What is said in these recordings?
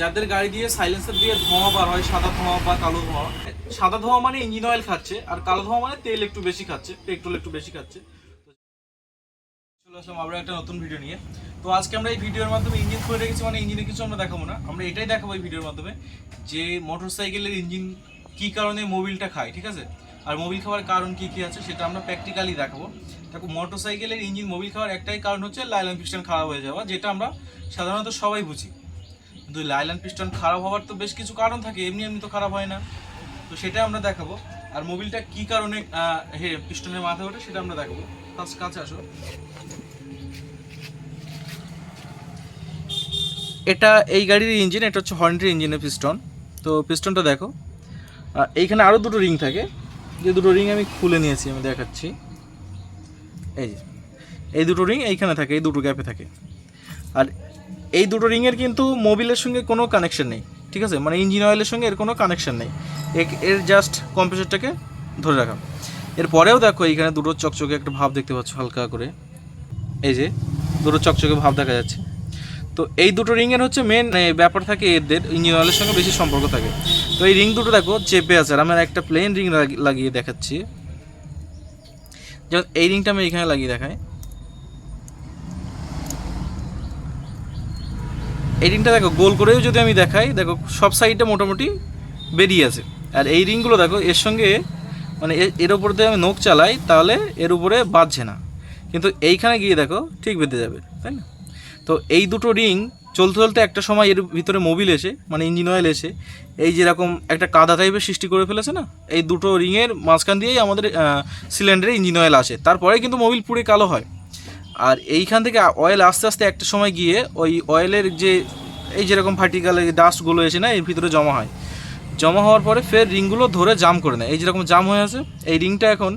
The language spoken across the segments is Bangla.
যাদের গাড়ি দিয়ে সাইলেন্সার দিয়ে ধোঁয়া বার হয়, সাদা ধোঁয়া বা কালো ধোঁয়া। সাদা ধোঁয়া মানে ইঞ্জিন অয়েল খাচ্ছে, আর কালো ধোঁয়া মানে তেল একটু বেশি খাচ্ছে পেট্রোল একটু বেশি খাচ্ছে। চলে আসলাম আবার একটা নতুন ভিডিও নিয়ে। তো আজকে আমরা এই ভিডিওর মাধ্যমে ইঞ্জিন খুলে রেখেছি মানে ইঞ্জিনে কিছু আমরা দেখাবো না। আমরা এটাই দেখাবো এই ভিডিওর মাধ্যমে যে মোটর সাইকেলের ইঞ্জিন কী কারণে মোবিলটা খায়, ঠিক আছে? আর মোবিল খাওয়ার কারণ কী কী আছে সেটা আমরা প্র্যাকটিক্যালি দেখাবো। দেখো মোটর সাইকেলের ইঞ্জিন মোবিল খাওয়ার একটাই কারণ হচ্ছে লাইলন পিস্টন খারাপ হয়ে যাওয়া, যেটা আমরা সাধারণত সবাই বুঝি। কিন্তু লাইলন পিস্টন খারাপ হওয়ার তো বেশ কিছু কারণ থাকে, এমনি এমনি তো খারাপ হয় না। তো সেটা আমরা দেখাবো। আর মোবিলটা কি কারণে হে, পিস্টনের মাথা ওঠে সেটা আমরা দেখাবো। ফার্স্ট কাছে আসো। এটা এই গাড়ির ইঞ্জিন, এটা হচ্ছে হর্নেটের ইঞ্জিনের পিস্টন। তো পিস্টনটা দেখো। এইখানে আরও দুটো রিং থাকে। যে দুটো রিং আমি খুলে নিয়েছি, আমি দেখাচ্ছি। এই যে, এই দুটো রিং এইখানে থাকে, এই দুটো গ্যাপে থাকে। আর এই দুটো রিংয়ের কিন্তু মোবিলের সঙ্গে কোনো কানেকশন নেই, ঠিক আছে? মানে ইঞ্জিন অয়েলের সঙ্গে এর কোনো কানেকশন নেই। এর জাস্ট কম্প্রেসারটাকে ধরে রাখা। এরপরেও দেখো এইখানে দুটো চকচকে একটা ভাব দেখতে পাচ্ছ হালকা করে। এই যে, দুটো চকচকে ভাব দেখা যাচ্ছে। তো এই দুটো রিংয়ের হচ্ছে মেন ব্যাপার থাকে এদের ইঞ্জিন অয়েলের সঙ্গে বেশি সম্পর্ক থাকে। তো এই রিং দুটো দেখো চেপে আছে, আর আমি একটা প্লেন রিং লাগিয়ে দেখাচ্ছি। যেমন এই রিংটা আমি এখানে লাগিয়ে দেখাই। এই রিংটা দেখো, গোল করেও যদি আমি দেখাই, দেখো, সব সাইডটা মোটামুটি বেরিয়ে আছে। আর এই রিংগুলো দেখো, এর সঙ্গে মানে এর উপর দিয়ে আমি নখ চালাই, তাহলে এর উপরে বাঁধছে না। কিন্তু এইখানে গিয়ে দেখো, ঠিক বেঁধে যাবে, তাই না? তো এই দুটো রিং চলতে চলতে একটা সময় এর ভিতরে মোবিল এসে মানে ইঞ্জিন অয়েল এসে, এই যেরকম একটা কাদা টাইপের সৃষ্টি করে ফেলেছে না, এই দুটো রিংয়ের মাঝখান দিয়েই আমাদের সিলিন্ডারে ইঞ্জিন অয়েল আসে। তারপরে কিন্তু মোবিল পুড়ে কালো হয়। আর এইখান থেকে অয়েল আস্তে আস্তে একটা সময় গিয়ে ওই অয়েলের যে এই যেরকম ভার্টিক্যাল ডাস্টগুলো এসে না, এর ভিতরে জমা হয়। জমা হওয়ার পরে ফের রিংগুলো ধরে জাম করে নেয়। এই যেরকম জাম হয়ে আছে, এই রিংটা এখন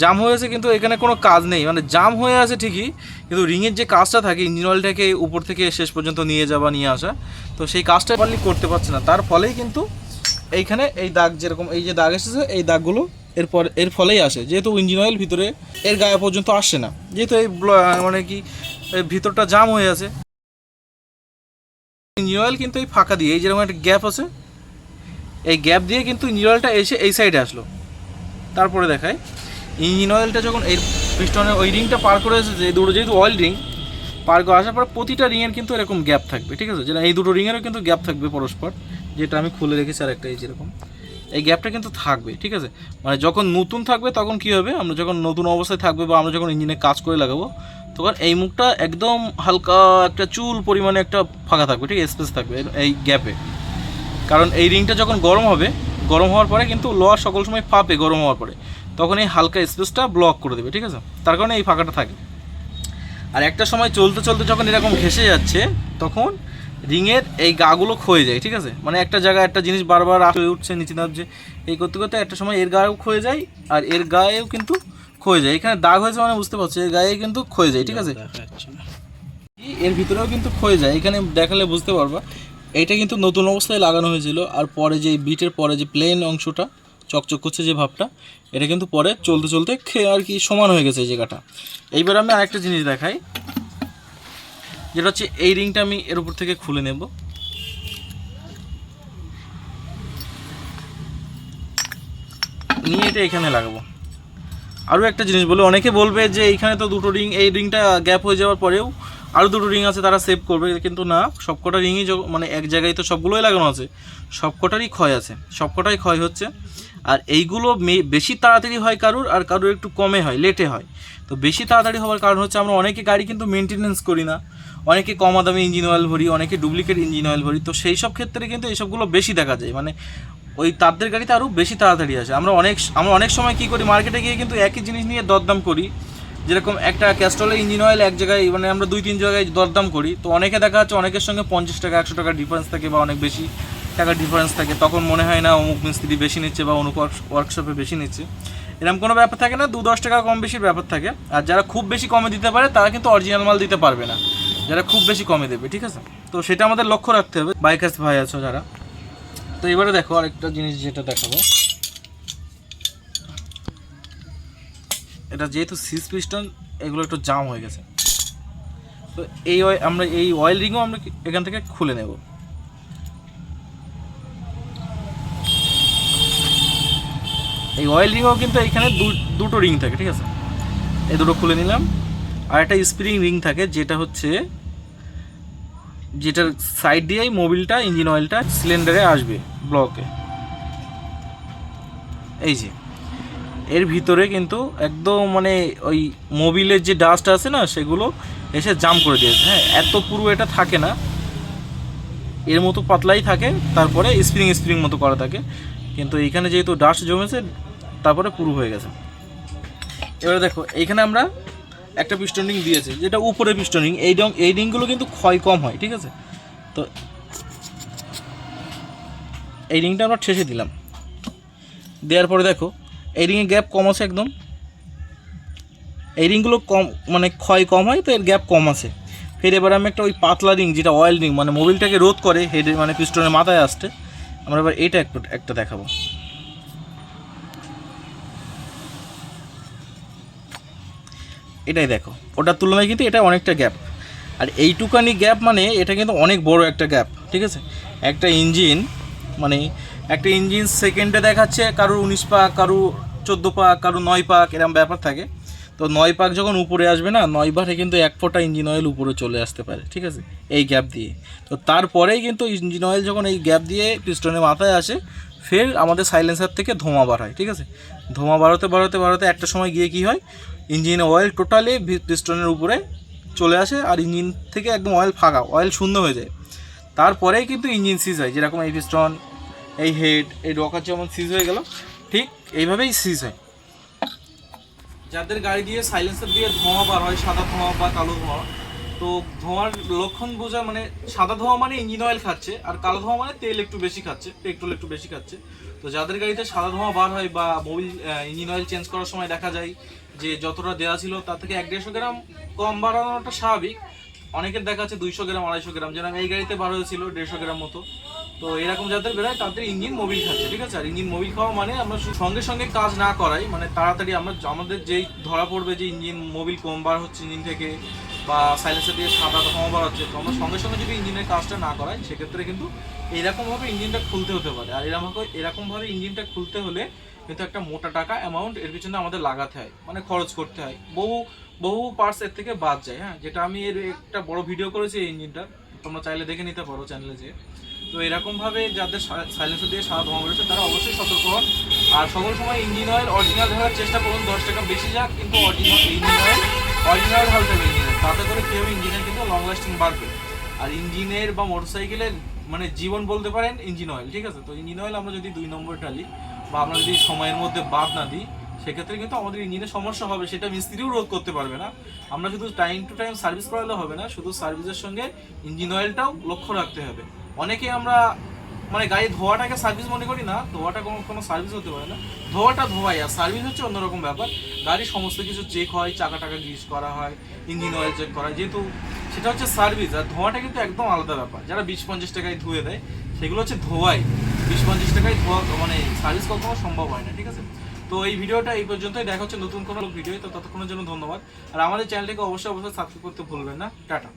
জাম হয়ে আছে কিন্তু এখানে কোনো কাজ নেই। মানে জাম হয়ে আছে ঠিকই, কিন্তু রিংয়ের যে কাজটা থাকে ইঞ্জিন অয়েলটাকে উপর থেকে শেষ পর্যন্ত নিয়ে যাওয়া, নিয়ে আসা, তো সেই কাজটা পারলি করতে পারছে না। তার ফলেই কিন্তু এইখানে এই দাগ যেরকম, এই যে দাগ এসেছে, এই দাগগুলো এরপর, এর ফলেই আসে। যেহেতু ইঞ্জিন অয়েল ভিতরে এর গায়ে পর্যন্ত আসছে না। যেহেতু এই মানে কি ভিতরটা জাম হয়ে আছে। ইঞ্জিন অয়েল কিন্তু এই ফাঁকা দিয়ে, এই যেরকম একটা গ্যাপ আছে, এই গ্যাপ দিয়ে কিন্তু ইঞ্জিন অয়েলটা এসে এই সাইডে আসলো। তারপরে দেখায় ইঞ্জিন অয়েলটা যখন এই পিস্টনের ওই রিংটা পার করে এসেছে, এই দুটো যেহেতু অয়েল রিং পার করে আসার পর প্রতিটা রিংয়ের কিন্তু এরকম গ্যাপ থাকবে, ঠিক আছে? যেটা এই দুটো রিংয়েরও কিন্তু গ্যাপ থাকবে পরস্পর, যেটা আমি খুলে রেখেছি আর একটা এই যেরকম। এই গ্যাপটা কিন্তু থাকবে, ঠিক আছে? মানে যখন নতুন থাকবে তখন কি হবে? আমরা যখন নতুন অবস্থায় থাকবে বা আমরা যখন ইঞ্জিনে কাজ করে লাগাবো, তখন এই মুখটা একদম হালকা একটা চুল পরিমাণে একটা ফাঁকা থাকবে, ঠিক স্পেস থাকবে এই গ্যাপে। কারণ এই রিংটা যখন গরম হবে, গরম হওয়ার পরে কিন্তু লোহার সকল সময় ফাঁপে গরম হওয়ার পরে। তখন এই হালকা স্পেসটা ব্লক করে দেবে, ঠিক আছে? তার কারণে এই ফাঁকাটা থাকে। আর একটা সময় চলতে চলতে যখন এরকম ঘেসে যাচ্ছে, তখন রিংয়ের এই গাগুলো ক্ষয়ে যায় ঠিক আছে? মানে একটা জায়গায় একটা জিনিস বারবার হয়ে উঠছে নিচে নামছে এই করতে করতে একটা সময় এর গায়েও ক্ষয়ে যায় আর এর গায়েও কিন্তু ক্ষয়ে যায়। এখানে দাগ হয়েছে মানে বুঝতে পারছ এর গায়ে কিন্তু ক্ষয়ে যায় ঠিক আছে? এর ভিতরেও কিন্তু ক্ষয়ে যায় এখানে দেখালে বুঝতে পারবা। এটা কিন্তু নতুন অবস্থায় লাগানো হয়েছিল আর পরে যে বিটের পরে যে প্লেন অংশটা চকচক করছে যে ভাবটা এটা কিন্তু পরে চলতে চলতে খেয়ে আর কি সমান হয়ে গেছে এই জায়গাটা। এইবার আমি আরেকটা জিনিস দেখাই। যেটা হচ্ছে এই রিংটা আমি এর উপর থেকে খুলে নেব। নিয়ে এটা এখানে লাগাবো। আরও একটা জিনিস বলে, অনেকে বলবে যে এইখানে তো দুটো রিং, এই রিংটা গ্যাপ হয়ে যাওয়ার পরেও আরও দুটো রিং আছে তারা সেভ করবে, কিন্তু না, সবকটা রিংই মানে এক জায়গায় তো সবগুলোই লাগানো আছে। সবকটারই ক্ষয় আছে, সবকটাই ক্ষয় হচ্ছে। আর এইগুলো বেশি তাড়াতাড়ি হয় কারুর আর কারুর একটু কমে হয় লেটে হয়। তো বেশি তাড়াতাড়ি হওয়ার কারণ হচ্ছে আমরা অনেকে গাড়ি কিন্তু মেনটেনেন্স করি না। অনেকে কম দামে ইঞ্জিন অয়েল ভরি, অনেকে ডুপ্লিকেট ইঞ্জিন অয়েল ভরি, তো সেই সব ক্ষেত্রে কিন্তু এইসবগুলো বেশি দেখা যায়। মানে ওই তাদের গাড়িতে আরও বেশি তাড়াতাড়ি আসে। আমরা অনেক আমরা অনেক সময় কী করি মার্কেটে গিয়ে কিন্তু একই জিনিস নিয়ে দরদাম করি। যেরকম একটা ক্যাস্টলের ইঞ্জিন অয়েল এক জায়গায় মানে আমরা দুই, তিন জায়গায় দরদাম করি। তো অনেকে দেখা যাচ্ছে অনেকের সঙ্গে পঞ্চাশ টাকা, একশো টাকার ডিফারেন্স থাকে বা অনেক বেশি টাকার ডিফারেন্স থাকে। তখন মনে হয় না, অমুক মিস্ত্রি বেশি নিচ্ছে বা অমুক ওয়ার্কশপে বেশি নিচ্ছে। এরকম কোনো ব্যাপার থাকে না, দু, দশ টাকা কম বেশির ব্যাপার থাকে। আর যারা খুব বেশি কমে দিতে পারে, তারা কিন্তু অরিজিনাল মাল দিতে পারবে না। যারা খুব বেশি কমে দেবে, ঠিক আছে? তো সেটা আমাদের লক্ষ্য রাখতে হবে। বাইকার্স ভাই আছো যারা। তো এবারে দেখো আরেকটা জিনিস যেটা দেখাবো। এটা যেহেতু সিস পিস্টন, এগুলো একটু জাম হয়ে গেছে। তো এই আমরা এই অয়েল রিংও আমরা এখান থেকে খুলে নেব। এই অয়েল রিংও কিন্তু এখানে দুটো রিং থাকে, ঠিক আছে? এই দুটো খুলে নিলাম। আর একটা স্প্রিং রিং থাকে, যেটা হচ্ছে যেটার সাইড দিয়েই মোবিলটা ইঞ্জিন অয়েলটা সিলিন্ডারে আসবে ব্লকে এই যে, এর ভিতরে কিন্তু একদম মানে ওই মোবিলের যে ডাস্ট আছে না, সেগুলো এসে জাম করে দিয়েছে। হ্যাঁ এত পুরো এটা থাকে না। এর মতো পাতলাই থাকে, তারপরে স্প্রিং স্প্রিং মতো করা থাকে। কিন্তু এইখানে যেহেতু ডাস্ট জমেছে, তারপরে পুরো হয়ে গেছে। এবারে দেখো, এইখানে আমরা একটা পিস্টন দিয়েছি, যেটা উপরে পিস্টন এই রং, এই রিংগুলো কিন্তু ক্ষয় কম হয়, ঠিক আছে? তো, এই রিংটা আমরা ঠেসে দিলাম। দেওয়ার পরে দেখো, এই রিংয়ের গ্যাপ কম আছে একদম। এই রিংগুলো কম মানে ক্ষয় কম হয়, তো এর গ্যাপ কম আছে। ফের এবার আমি একটা ওই পাতলা রিং যেটা অয়েল রিং মানে মোবিলটাকে রোধ করে হেডে মানে পিস্টনের মাথায় আসতে, আমরা এবার এটা একটা দেখাবো। এটাই দেখো। ওটার তুলনায় কিন্তু এটা অনেকটা গ্যাপ আর এইটুকানি গ্যাপ মানে এটা কিন্তু অনেক বড় একটা গ্যাপ ঠিক আছে? একটা ইঞ্জিন মানে একটা ইঞ্জিন সেকেন্ডে দেখাচ্ছে কারোর উনিশ পাক কারও চোদ্দ পাক কারও নয় পাক এরকম ব্যাপার থাকে। তো নয় পাক যখন উপরে আসবে না, নয় বারে কিন্তু এক ফোঁটা ইঞ্জিন অয়েল উপরে চলে আসতে পারে, ঠিক আছে? এই গ্যাপ দিয়ে। তো তারপরেই কিন্তু ইঞ্জিন অয়েল যখন এই গ্যাপ দিয়ে পিস্টনের মাথায় আসে, ফের আমাদের সাইলেন্সার থেকে ধোঁয়া বার হয়, ঠিক আছে? ধোঁয়া বাড়াতে বাড়াতে বাড়াতে একটা সময় গিয়ে কি হয়? ইঞ্জিন অয়েল টোটালি পিস্টনের উপরে চলে আসে আর ইঞ্জিন থেকে একদম অয়েল ফাঁকা অয়েল শূন্য হয়ে যায়। তারপরেই কিন্তু ইঞ্জিন সিজ হয়, যেরকম এই পিস্টন এই হেড এই রকার যেমন সিজ হয়ে গেল, ঠিক এইভাবেই সিজ হয়। যাদের গাড়ি দিয়ে সাইলেন্সার দিয়ে ধোঁয়া বার হয়, সাদা ধোঁয়া বা কালো ধোঁয়া, তো ধোঁয়ার লক্ষণ বোঝা মানে সাদা ধোঁয়া মানে ইঞ্জিন অয়েল খাচ্ছে, আর কালো ধোঁয়া মানে তেল একটু বেশি খাচ্ছে পেট্রোল একটু বেশি খাচ্ছে। তো যাদের গাড়িতে সাদা ধোঁয়া বার হয় বা মোবিল ইঞ্জিন অয়েল চেঞ্জ করার সময় দেখা যায় যে যতটা দেওয়া ছিল, তার থেকে এক দেড়শো গ্রাম কম বাড়ানোটা স্বাভাবিক। অনেকের দেখা যাচ্ছে দুইশো গ্রাম, আড়াইশো গ্রাম। যেরকম এই গাড়িতে বার হয়েছিল দেড়শো গ্রাম মতো। তো এরকম যাদের বেরোয়, তাদের ইঞ্জিন মোবিল খাচ্ছে ঠিক আছে? আর ইঞ্জিন মোবিল খাওয়া মানে আমরা সঙ্গে সঙ্গে কাজ না করাই। মানে তাড়াতাড়ি আমরা আমাদের যেই ধরা পড়বে যে ইঞ্জিন মোবিল কম বার হচ্ছে ইঞ্জিন থেকে, বা সাইলেন্সার দিয়ে সাদা কম বার হচ্ছে, তো আমরা সঙ্গে সঙ্গে যদি ইঞ্জিনের কাজটা না করাই, সেক্ষেত্রে কিন্তু এরকমভাবে ইঞ্জিনটা খুলতে হতে পারে। আর এরকম এরকমভাবে ইঞ্জিনটা খুলতে হলে কিন্তু একটা মোটা টাকা অ্যামাউন্ট এর পিছনে আমাদের লাগাতে হয় মানে খরচ করতে হয়। বহু বহু পার্টস এর থেকে বাদ যায় হ্যাঁ? যেটা আমি এর একটা বড় ভিডিও করেছি এই ইঞ্জিনটা তোমরা চাইলে দেখে নিতে পারো চ্যানেলে যে তো এরকমভাবে যাদের সাইলেন্সার দিয়ে সারা ধোঁয়া বেরোচ্ছে তারা অবশ্যই সতর্ক হন। আর সকল সময় ইঞ্জিন অয়েল অরিজিনাল ধরার চেষ্টা করুন, দশ টাকা বেশি যাক, কিন্তু অরিজিনাল ইঞ্জিন অয়েল অরিজিনাল ইঞ্জিনের তাতে করে কী হবে ইঞ্জিনের কিন্তু লং লাস্টিং বাড়বে। আর ইঞ্জিনের বা মোটরসাইকেলের মানে জীবন বলতে পারেন ইঞ্জিন অয়েল ঠিক আছে? তো ইঞ্জিন অয়েল আমরা যদি দুই নম্বর ঢালি বা আমরা যদি সময়ের মধ্যে বাদ না দিই, সেক্ষেত্রে কিন্তু আমাদের ইঞ্জিনের সমস্যা হবে, সেটা মিস্ত্রিও রোধ করতে পারবে না। আমরা শুধু টাইম টু টাইম সার্ভিস করালে হবে না, শুধু সার্ভিসের সঙ্গে ইঞ্জিন অয়েলটাও লক্ষ্য রাখতে হবে। অনেকে আমরা মানে গাড়ি ধোয়াটাকে সার্ভিস মনে করি না, ধোয়াটা কোনো কোনো সার্ভিস হতে পারে না। ধোয়াটা ধোয়াই, আর সার্ভিস হচ্ছে অন্যরকম ব্যাপার। গাড়ির সমস্ত কিছু চেক হয়, চাকা টাকা গ্রিস করা হয় ইঞ্জিন অয়েল চেক করা হয়। যেহেতু সেটা হচ্ছে সার্ভিস আর ধোয়াটা কিন্তু একদম আলাদা ব্যাপার। যারা বিশ পঞ্চাশ টাকায় ধুয়ে দেয়, সেগুলো হচ্ছে ধোয়াই। বিশ পঞ্চাশ টাকায় ধোয়া মানে সার্ভিস কখনো সম্ভব হয় না, ঠিক আছে? তো এই ভিডিওটা এই পর্যন্তই। দেখা হচ্ছে নতুন কোনো ভিডিও তো ততক্ষণের জন্য ধন্যবাদ। আর আমাদের চ্যানেলটিকে অবশ্যই অবশ্যই সাবস্ক্রাইব করতে ভুলবেন না। টাটা।